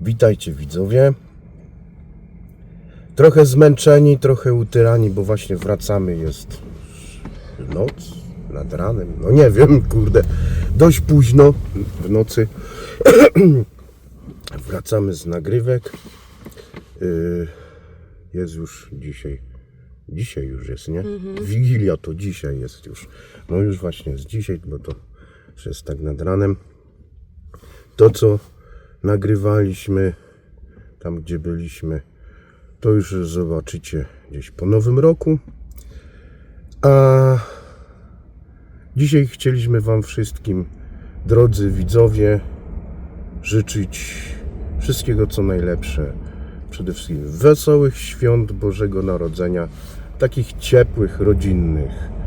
Witajcie widzowie. Trochę zmęczeni, trochę utyrani, bo właśnie wracamy. Jest noc nad ranem. No nie wiem, kurde. Dość późno w nocy. Wracamy z nagrywek. Yy, Jest już dzisiaj. Dzisiaj już jest, nie? Wigilia to dzisiaj jest już. No już właśnie jest dzisiaj, bo to jest tak nad ranem. To co nagrywaliśmy tam gdzie byliśmy, to już zobaczycie gdzieś po nowym roku. A dzisiaj chcieliśmy Wam wszystkim, drodzy widzowie, życzyć wszystkiego co najlepsze. Przede wszystkim wesołych świąt Bożego Narodzenia, takich ciepłych, rodzinnych.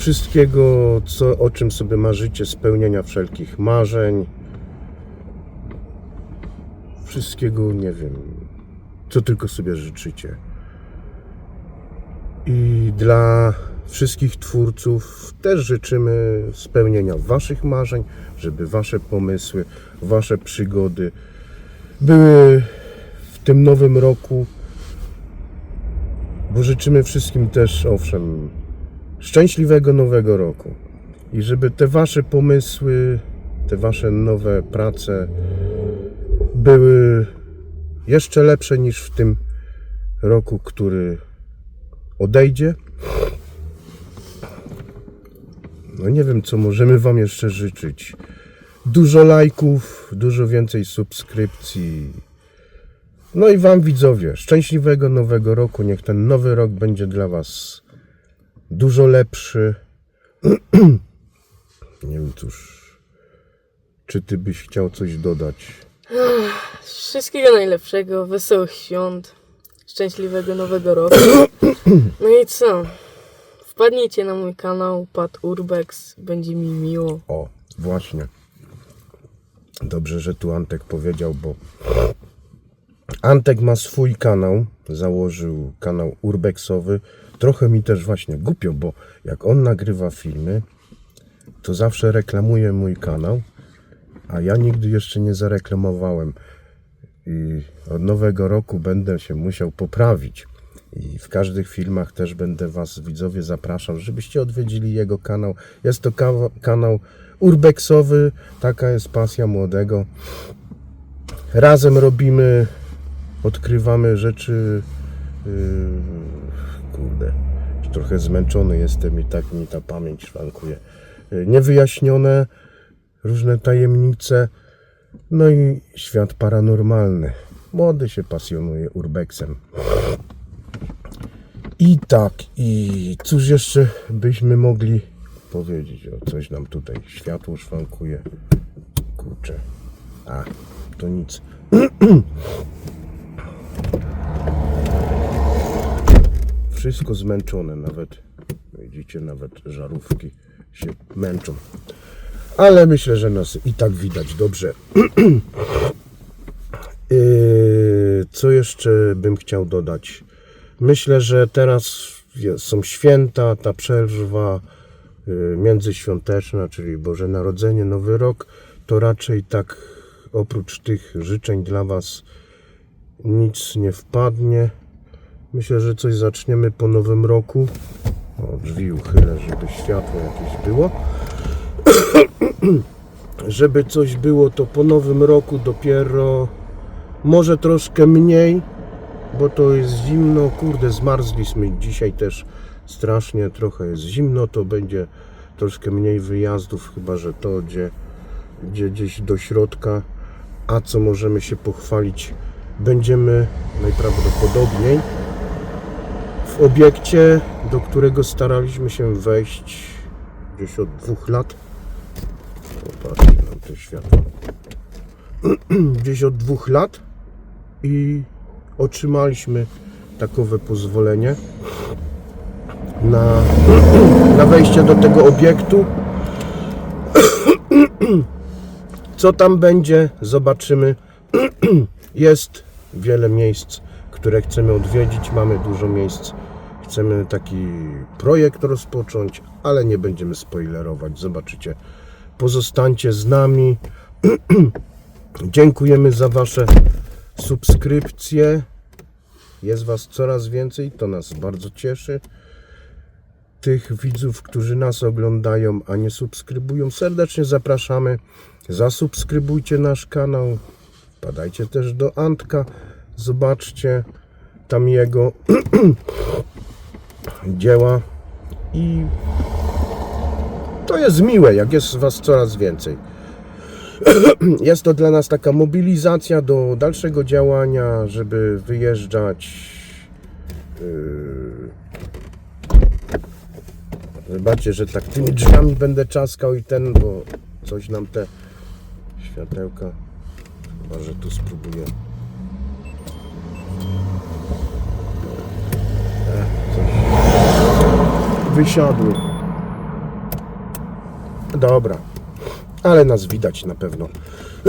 Wszystkiego, co, o czym sobie marzycie, spełnienia wszelkich marzeń. Wszystkiego, nie wiem, co tylko sobie życzycie. I dla wszystkich twórców też życzymy spełnienia Waszych marzeń, żeby Wasze pomysły, Wasze przygody były w tym nowym roku. Bo życzymy wszystkim też, owszem, szczęśliwego nowego roku. I żeby te Wasze pomysły, te Wasze nowe prace były jeszcze lepsze niż w tym roku, który odejdzie. No nie wiem, co możemy Wam jeszcze życzyć. Dużo lajków, dużo więcej subskrypcji. No i Wam widzowie, szczęśliwego nowego roku. Niech ten nowy rok będzie dla Was dużo lepszy. nie wiem, cóż. Czy Ty byś chciał coś dodać? Wszystkiego najlepszego, wesołych świąt, szczęśliwego nowego roku. No i co? Wpadnijcie na mój kanał Pat Urbex, będzie mi miło. O, właśnie. Dobrze, że tu Antek powiedział, bo Antek ma swój kanał, założył kanał urbexowy. Trochę mi też właśnie głupio, bo jak on nagrywa filmy, to zawsze reklamuje mój kanał, a ja nigdy jeszcze nie zareklamowałem. I od nowego roku będę się musiał poprawić. I w każdych filmach też będę Was, widzowie, zapraszał, żebyście odwiedzili jego kanał. Jest to kanał urbexowy, taka jest pasja młodego. Razem robimy, odkrywamy rzeczy. Yy, kurde, trochę zmęczony jestem i tak mi ta pamięć szwankuje. Yy, niewyjaśnione, różne tajemnice. No i świat paranormalny. Młody się pasjonuje urbexem. I tak, i cóż jeszcze byśmy mogli powiedzieć? O, coś nam tutaj światło szwankuje. Kurczę. A, to nic. Wszystko zmęczone, nawet widzicie, nawet żarówki się męczą. Ale myślę, że nas i tak widać dobrze. Yy, Co jeszcze bym chciał dodać? Myślę, że teraz są święta, ta przerwa yy, międzyświąteczna, czyli Boże Narodzenie, Nowy Rok, to raczej tak oprócz tych życzeń dla Was nic nie wpadnie. Myślę, że coś zaczniemy po Nowym Roku. O, drzwi uchylę, żeby światło jakieś było. żeby coś było, to po Nowym Roku dopiero może troszkę mniej, bo to jest zimno, kurde, zmarzliśmy. Dzisiaj też strasznie, trochę jest zimno, to będzie troszkę mniej wyjazdów, chyba że to gdzie, gdzie gdzieś do środka, a co możemy się pochwalić, będziemy najprawdopodobniej w obiekcie, do którego staraliśmy się wejść gdzieś od dwóch lat. Popatrzcie na to światło. Gdzieś od dwóch lat i otrzymaliśmy takowe pozwolenie na, na wejście do tego obiektu. Co tam będzie, zobaczymy. Jest wiele miejsc, które chcemy odwiedzić. Mamy dużo miejsc. Chcemy taki projekt rozpocząć, ale nie będziemy spoilerować. Zobaczycie pozostańcie z nami. Dziękujemy za Wasze subskrypcje. Jest Was coraz więcej, to nas bardzo cieszy. Tych widzów, którzy nas oglądają, a nie subskrybują, serdecznie zapraszamy. Zasubskrybujcie nasz kanał. Padajcie też do Antka. Zobaczcie tam jego dzieła. I to jest miłe, jak jest Was coraz więcej. Jest to dla nas taka mobilizacja do dalszego działania, żeby wyjeżdżać. Yy, Zobaczcie, że tak tymi drzwiami będę czaskał i ten, bo coś nam te światełka. Chyba, że tu spróbuję. E, coś wysiadły. Dobra, ale nas widać na pewno.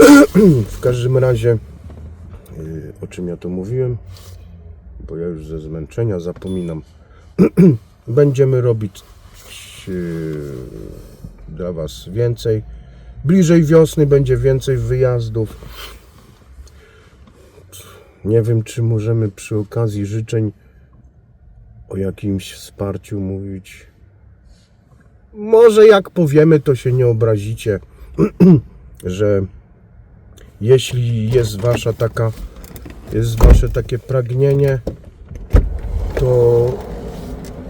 w każdym razie, yy, o czym ja to mówiłem, bo ja już ze zmęczenia zapominam. Będziemy robić yy, dla Was więcej. Bliżej wiosny będzie więcej wyjazdów. Nie wiem, czy możemy przy okazji życzeń o jakimś wsparciu mówić. Może jak powiemy, to się nie obrazicie, że jeśli jest wasza taka, jest wasze takie pragnienie, to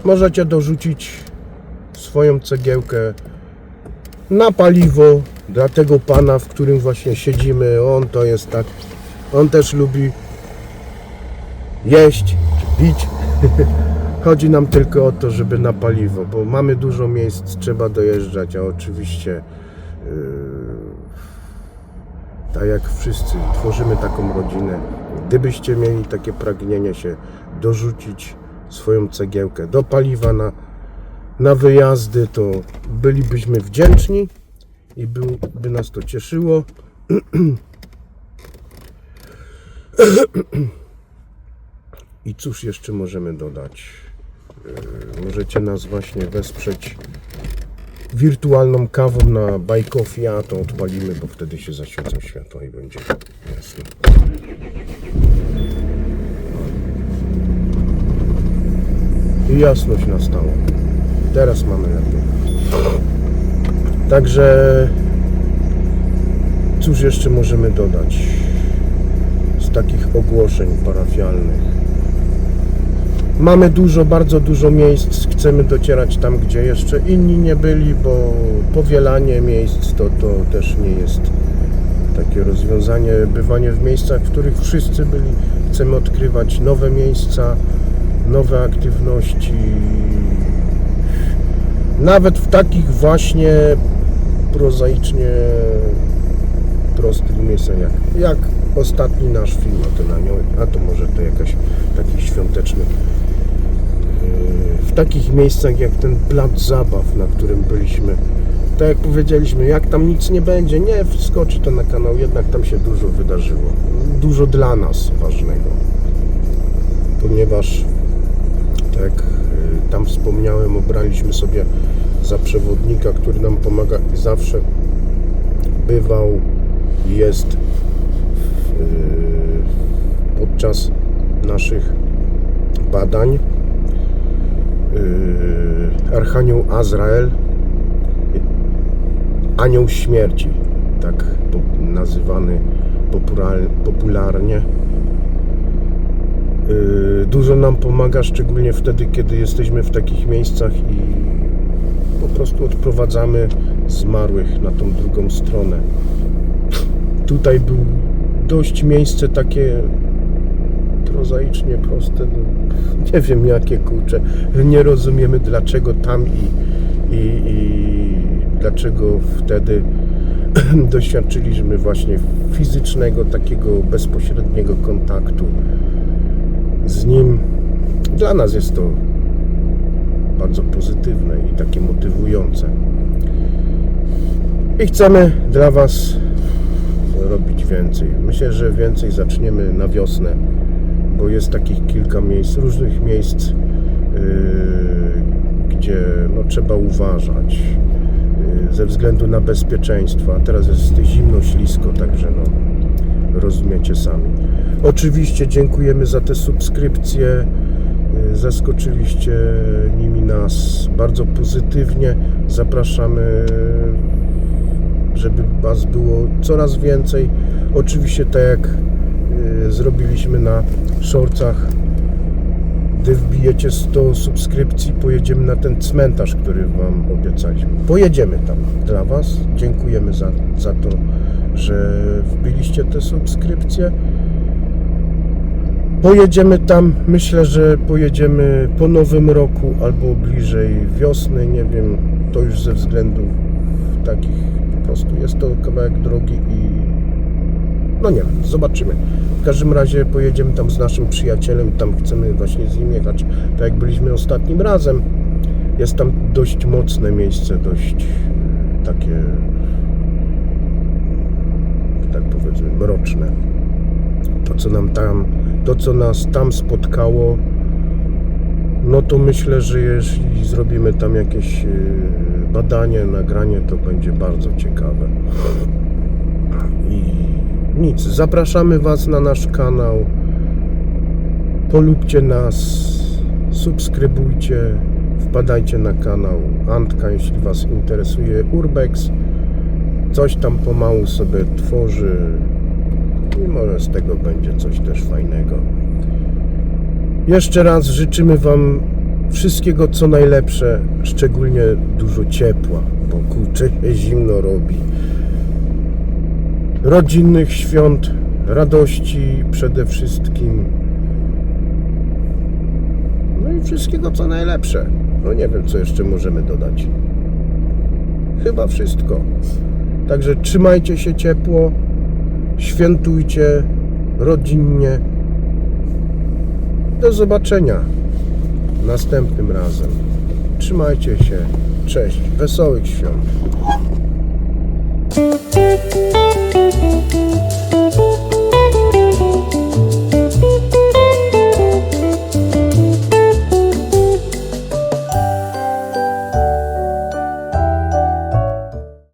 możecie dorzucić swoją cegiełkę na paliwo dla tego pana, w którym właśnie siedzimy. On to jest tak, on też lubi jeść pić. Chodzi nam tylko o to, żeby na paliwo, bo mamy dużo miejsc, trzeba dojeżdżać, a oczywiście yy, tak jak wszyscy tworzymy taką rodzinę. Gdybyście mieli takie pragnienie się dorzucić swoją cegiełkę do paliwa na, na wyjazdy, to bylibyśmy wdzięczni i byłby nas to cieszyło. I cóż jeszcze możemy dodać? Yy, Możecie nas właśnie wesprzeć wirtualną kawą na Coffee, a to odpalimy, bo wtedy się zaświecą światła i będzie jasno. I jasność nastała. Teraz mamy lepiej. Także cóż jeszcze możemy dodać z takich ogłoszeń parafialnych? Mamy dużo, bardzo dużo miejsc. Chcemy docierać tam, gdzie jeszcze inni nie byli, bo powielanie miejsc to, to też nie jest takie rozwiązanie. Bywanie w miejscach, w których wszyscy byli. Chcemy odkrywać nowe miejsca, nowe aktywności. Nawet w takich właśnie prozaicznie prostych miejscach jak, jak ostatni nasz film o tym anioł, a to może to jakaś taki świąteczny w takich miejscach jak ten plac zabaw, na którym byliśmy. Tak jak powiedzieliśmy, jak tam nic nie będzie, nie wskoczy to na kanał, jednak tam się dużo wydarzyło. Dużo dla nas ważnego. Ponieważ, tak jak y, tam wspomniałem, obraliśmy sobie za przewodnika, który nam pomaga i zawsze bywał jest y, podczas naszych badań Archanioł Azrael, Anioł Śmierci, tak nazywany popular- popularnie. Yy, Dużo nam pomaga, szczególnie wtedy, kiedy jesteśmy w takich miejscach i po prostu odprowadzamy zmarłych na tą drugą stronę. Tutaj był dość miejsce takie prozaicznie proste. No, nie wiem jakie kurcze. Nie rozumiemy dlaczego tam i, i, i dlaczego wtedy doświadczyliśmy właśnie fizycznego, takiego bezpośredniego kontaktu z nim. Dla nas jest to bardzo pozytywne i takie motywujące. I chcemy dla Was robić więcej. Myślę, że więcej zaczniemy na wiosnę, bo jest takich kilka miejsc, różnych miejsc, yy, gdzie no, trzeba uważać. Yy, ze względu na bezpieczeństwo, a teraz jest zimno, ślisko, także no rozumiecie sami. Oczywiście dziękujemy za te subskrypcje. Y, Zaskoczyliście nimi nas bardzo pozytywnie. Zapraszamy, żeby Was było coraz więcej. Oczywiście tak jak zrobiliśmy na shortcach gdy wbijecie 100 subskrypcji, pojedziemy na ten cmentarz, który Wam obiecaliśmy. Pojedziemy tam dla Was. Dziękujemy za, za to, że wbiliście te subskrypcje. Pojedziemy tam, myślę, że pojedziemy po nowym roku albo bliżej wiosny, nie wiem, to już ze względów takich, po prostu jest to kawałek drogi i no nie wiem, zobaczymy. W każdym razie pojedziemy tam z naszym przyjacielem, tam chcemy właśnie z nim jechać, tak jak byliśmy ostatnim razem. Jest tam dość mocne miejsce, dość takie, tak powiedzmy, mroczne. To, co nam tam, to, co nas tam spotkało, no to myślę, że jeśli zrobimy tam jakieś e, badanie, nagranie, to będzie bardzo ciekawe. Nic, zapraszamy Was na nasz kanał. Polubcie nas, subskrybujcie, wpadajcie na kanał. Antka, jeśli Was interesuje. Urbex. Coś tam pomału sobie tworzy. I może z tego będzie coś też fajnego. Jeszcze raz życzymy Wam wszystkiego co najlepsze, szczególnie dużo ciepła, bo kurczę zimno robi rodzinnych świąt, radości przede wszystkim. No i wszystkiego co najlepsze. No nie wiem, co jeszcze możemy dodać. Chyba wszystko. Także trzymajcie się ciepło, świętujcie rodzinnie. Do zobaczenia następnym razem. Trzymajcie się. Cześć. Wesołych świąt. Thank you.